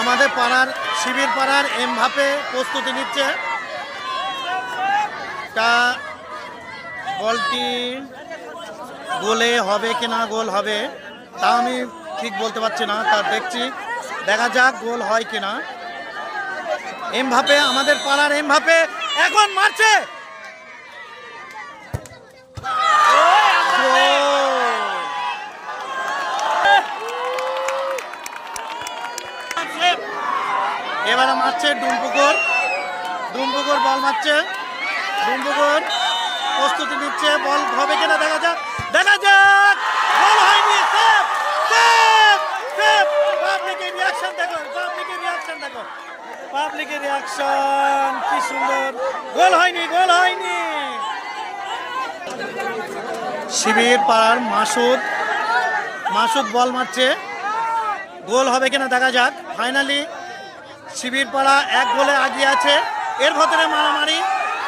আমাদের পাড়ার, শিবির পাড়ার এমভাপে প্রস্তুতি নিচ্ছে। তা বলটি গোলে হবে কিনা গোল হবে, তা আমি ঠিক বলতে পারছি না, তা দেখছি। দেখা যাক গোল হয় কিনা এমভাপে, আমাদের পাড়ার এমভাপে, এখন মারছে গোল! এবারে মারছে ডুমপুকুর। ডুমপুকুর বল মারছে। ডুমপুকুর প্রস্তুতি নিচ্ছে। বল হবে কিনা দেখা যাক। দেখা যাক! বল হয়নি। রিয়াকশন পাবলিকের রিয়াকশন কি সুন্দর। গোল হয়নি গোল হয়নি। শিবির পাড়ার মাসুদ। মাসুদ বল মারছে। গোল হবে কিনা দেখা যাক। ফাইনালি শিবির পাড়া এক গোলে আগিয়ে আছে। এর ভেতরে মারামারি,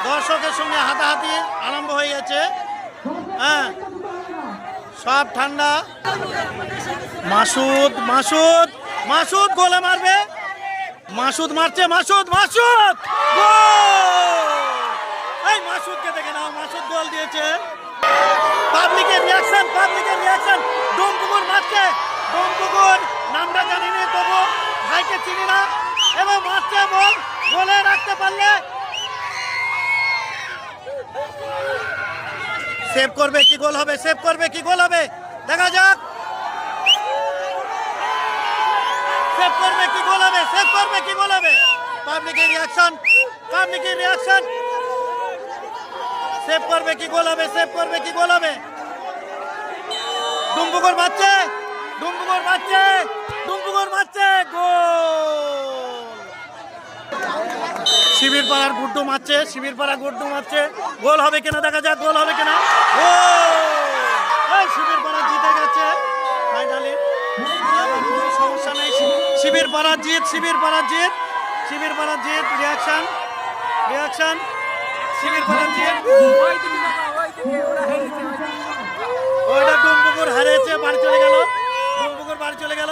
দর্শকের সঙ্গে হাতাহাতি আরম্ভ হয়ে গেছে। হ্যাঁ সব ঠান্ডা। মাসুদ মাসুদ মাসুদ গোলে মারবে। মাসুদ মারছে, মাসুদ মাসুদ! এই মাসুদকে দেখে নাও, মাসুদ গোল দিয়েছে। পাবলিকের রিয়াকশন পাবলিকের রিয়াকশন ডোমপুকুর মারছে। ডোমপুকুর, নামটা জানি না তবু ভাইকে চিনি না। এবং মারছে বল গোলে রাখতে পারলে সেভ করবে কি গোল হবে? সেভ করবে কি গোল হবে? দেখা যাক। সেভ করবে কি গোল হবে? সেভ করবে কি গোল হবে? পাবলিকের রিয়াকশন পাবলিকের রিয়াকশন সেভ করবে কি গোল হবে? সেভ করবে কি গোল হবে? ডুম্বুকর মারছে ডুম্বুকর মারছে ডুম্বুকর মারছে, গোল! শিবির পাড়ার গুড্ডু মারছে, শিবির পাড়া গুড্ডু মারছে। গোল হবে কিনা দেখা যাক, গোল হবে কিনা। গোল শিবির পাড়া জিতে গেছে ফাইনালি সমস্যা নেই, শিবির পাড়া জিত, শিবির পাড়া জিত, শিবির পাড়া জিত রিয়াকশন রিয়াকশন শিবির পাড়া জিত। ওইটা ডুমপুকুর হারিয়েছে, বাড়ি চলে গেল ডুমপুকুর বাড়ি চলে গেল।